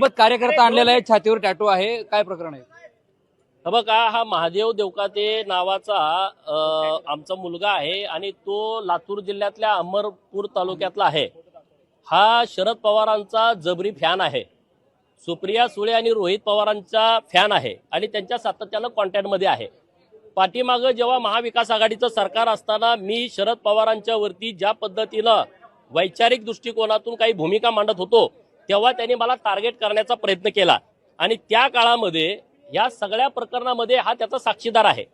कार्यकर्ता आणलेला आहे छातीवर टॅटू आहे. काय प्रकरण आहे? हा बघा हा महादेव देवकाते नावाचा आमचा मुलगा आहे आणि तो लातूर जिल्ह्यातल्या अमरपूर तालुक्यातला आहे. हा शरद पवारांचा जबरी फॅन आहे. सुप्रिया सुळे आणि रोहित पवारांचा फॅन आहे आणि त्यांच्या सातत्यानं कॉन्टॅक्टमध्ये आहे. पाठीमागं जेव्हा महाविकास आघाडीचं सरकार असताना मी शरद पवारांच्या वरती ज्या पद्धतीनं वैचारिक दृष्टिकोनातून काही भूमिका मांडत होतो तेव्हा त्यांनी मला टार्गेट करण्याचा प्रयत्न केला. आणि त्या काळामध्ये या सगळ्या प्रकरणामध्ये हा त्याचा साक्षीदार आहे.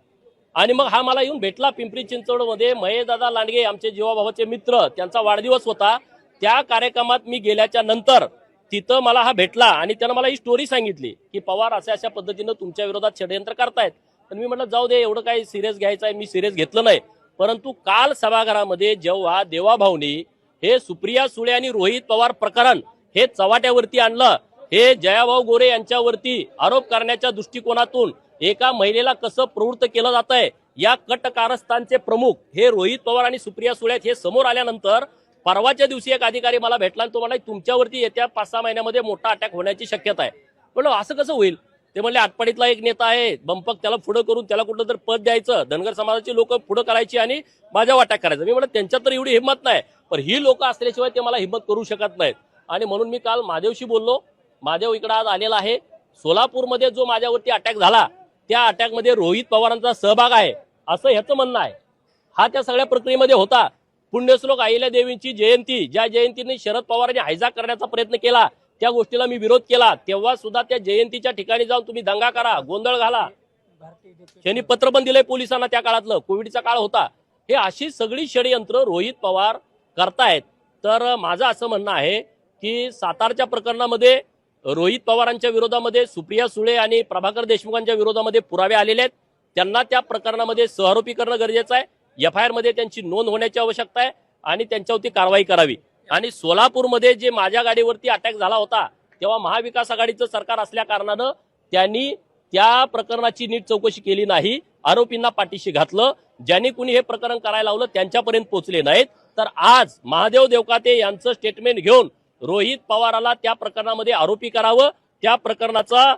आणि मग हा मला येऊन भेटला पिंपरी चिंचवडमध्ये. महेशदादा लांडगे आमचे जीवाभावाचे मित्र त्यांचा वाढदिवस होता. त्या कार्यक्रमात मी गेल्याच्यानंतर तिथं मला हा भेटला आणि त्यानं मला ही स्टोरी सांगितली की पवार अशा अशा पद्धतीनं तुमच्या विरोधात षडयंत्र करतायत. पण मी म्हटलं जाऊ दे एवढं काही सिरियस घ्यायचं आहे. मी सिरियस घेतलं नाही. परंतु काल सभागृहामध्ये जेव्हा देवाभाऊनी हे सुप्रिया सुळे आणि रोहित पवार प्रकरण हे चव्हाट्यावरती आणलं. हे जयाभाऊ गोरे यांच्यावरती आरोप करण्याच्या दृष्टिकोनातून एका महिलेला कसं प्रवृत्त केलं जात आहे या कट कारस्थानचे प्रमुख हे रोहित पवार आणि सुप्रिया सुळे हे समोर आल्यानंतर परवाच्या दिवशी एक अधिकारी मला भेटला आणि तो म्हणाला तुमच्यावरती येत्या पाच सहा महिन्यामध्ये मोठा अटॅक होण्याची शक्यता आहे. म्हणलं असं कसं होईल? ते म्हणले आटपाडीतला एक नेता आहे बंपक त्याला पुढं करून त्याला कुठलं तर पद द्यायचं धनगर समाजाची लोक पुढं करायची आणि माझ्यावर अटॅक करायचं. मी म्हणलं त्यांच्यात तर एवढी हिंमत नाही पण ही लोक असल्याशिवाय ते मला हिंमत करू शकत नाहीत. आणि म्हणून मी काल महादेवशी बोललो. महादेव इकडे आज आलेला आहे. सोलापूरमध्ये जो माझ्यावरती अटॅक झाला त्या अटॅकमध्ये रोहित पवारांचा सहभाग आहे असं ह्याचं म्हणणं आहे. हा त्या सगळ्या प्रक्रियेमध्ये होता. पुण्यश्लोक अहिल्या देवींची जयंती ज्या जयंतीने शरद पवारांनी हायजा करण्याचा प्रयत्न केला त्या गोष्टीला मी विरोध केला. तेव्हा सुद्धा त्या जयंतीच्या ठिकाणी जाऊन तुम्ही दंगा करा गोंधळ घाला. त्यांनी पत्र पण दिलंय पोलिसांना त्या काळातलं. कोविडचा काळ होता. हे अशी सगळी षडयंत्र रोहित पवार करतायत. तर माझं असं म्हणणं आहे की सातारच्या प्रकरणामध्ये रोहित पवारांच्या विरोधामध्ये सुप्रिया सुळे आणि प्रभाकर देशमुखांच्या विरोधामध्ये पुरावे आलेले आहेत. त्यांना त्या प्रकरणामध्ये सहआरोपी करणं गरजेचं आहे. एफ आय आरमध्ये त्यांची नोंद होण्याची आवश्यकता आहे आणि त्यांच्यावरती कारवाई करावी. आणि सोलापूरमध्ये जे माझ्या गाडीवरती अटॅक झाला होता तेव्हा महाविकास आघाडीचं सरकार असल्या कारणानं त्यांनी त्या प्रकरणाची नीट चौकशी केली नाही. आरोपींना पाठीशी घातलं. ज्यांनी कुणी हे प्रकरण करायला लावलं त्यांच्यापर्यंत पोहोचले नाहीत. तर आज महादेव देवकाते यांचं स्टेटमेंट घेऊन रोहित पवाराला त्या प्रकरणामध्ये आरोपी करावं त्या प्रकरणाचा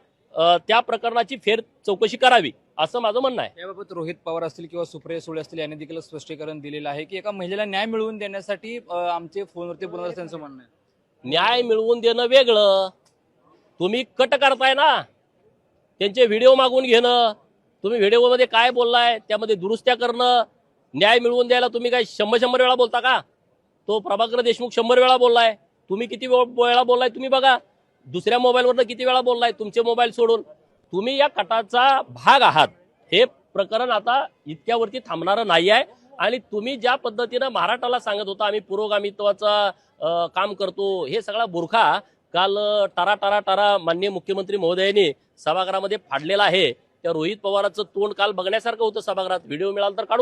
त्या प्रकरणाची फेर चौकशी करावी असं माझं म्हणणं आहे. याबाबत रोहित पवार असतील किंवा सुप्रिया सुळे असतील यांनी देखील स्पष्टीकरण दिलेलं आहे की एका महिलेला न्याय मिळवून देण्यासाठी आमचे फोनवरती बोलणार त्यांचं म्हणणं आहे. न्याय मिळवून देणं वेगळं. तुम्ही कट करताय ना. त्यांचे व्हिडिओ मागून घेणं. तुम्ही व्हिडिओमध्ये काय बोललाय त्यामध्ये दुरुस्त्या करणं. न्याय मिळवून द्यायला तुम्ही काय शंभर शंभर वेळा बोलता का? तो प्रभाकर देशमुख शंभर वेळा बोललाय. तुम्ही किती वेळ- वेळा बोललाय तुम्ही बघा. दुसऱ्या मोबाईलवरनं किती वेळा बोललाय तुमचे मोबाईल सोडून. तुम्ही या कटाचा भाग आहात. हे प्रकरण आता इतक्यावरती थांबणारं नाही आहे आणि तुम्ही ज्या पद्धतीनं महाराष्ट्राला सांगत होता आम्ही पुरोगामित्वाचा काम करतो हे सगळा बुरखा काल टारा टारा टारा माननीय मुख्यमंत्री महोदयांनी सभागृहामध्ये फाडलेला आहे. त्या रोहित पवाराचं तोंड काल बघण्यासारखं होतं सभागृहात. व्हिडिओ मिळाला तर काढू.